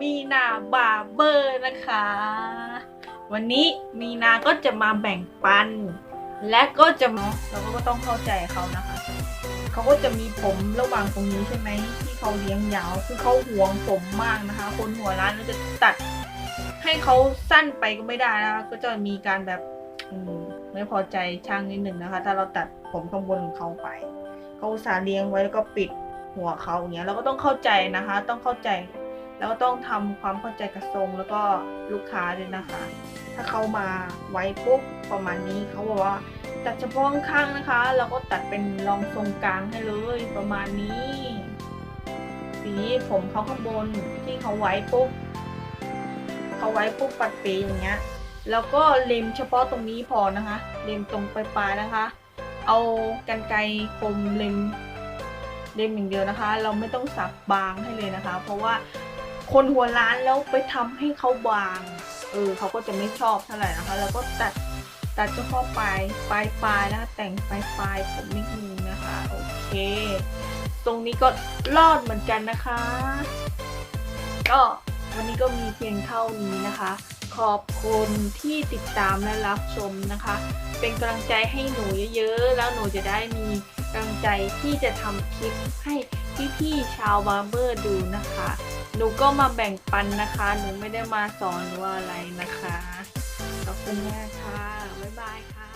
มีนาบาเบอร์นะคะ วันนี้มีนาก็จะมาแบ่งปัน และก็จะเราก็ต้องเข้าใจเขานะคะเขาก็จะมีผมระหว่างตรงนี้ใช่ไหมที่เขาเลี้ยงยาวคือเขาหวงผมมากนะคะ คนหัวร้านเราจะตัด ให้เขาสั้นไปก็ไม่ได้นะคะก็จะมีการแบบไม่พอใจช่างนิดหนึ่งนะคะ ถ้าเราตัดผมข้างบนของเขาไปเขาสาเลี้ยงไว้แล้วก็ปิดหัวเขาอย่างเงี้ยเราก็ต้องเข้าใจนะคะ ต้องเข้าใจ แล้วก็ต้องทำความเข้าใจกับทรงแล้วก็ลูกค้าด้วยนะคะ ถ้าเขามาไว้ปุ๊บประมาณนี้เขาบอกว่าตัดเฉพาะข้างนะคะเราก็ตัดเป็นรองทรงกลางให้เลยประมาณนี้ สีผมเขาข้างบนที่เขาไว้ปุ๊บเขาไว้ปุ๊บปัดเปย์อย่างเงี้ย แล้วก็เล็มเฉพาะตรงนี้พอนะคะ เล็มตรงปลายๆนะคะ เอากันไกรคมเล็มเล็มอย่างเดียวนะคะ เราไม่ต้องสับบางให้เลยนะคะ เพราะว่า คนหัวร้านแล้วไปทำให้เขาบาง เออเขาก็จะไม่ชอบเท่าไหร่นะคะ แล้วก็ตัดตัดเฉพาะปลายปลายปลายนะคะแต่งปลายปลายผมนิดนึงนะคะโอเค ตรงนี้ก็รอดเหมือนกันนะคะ ก็วันนี้ก็มีเพียงเท่านี้นะคะ ขอบคุณที่ติดตามและรับชมนะคะ เป็นกำลังใจให้หนูเยอะๆ แล้วหนูจะได้มีกำลังใจที่จะทำคลิปให้พี่ๆชาวบาร์เบอร์ดูนะคะ หนูก็มาแบ่งปันนะคะ หนูไม่ได้มาสอนหรือว่าอะไรนะคะ ขอบคุณมากค่ะ บ๊ายบายค่ะ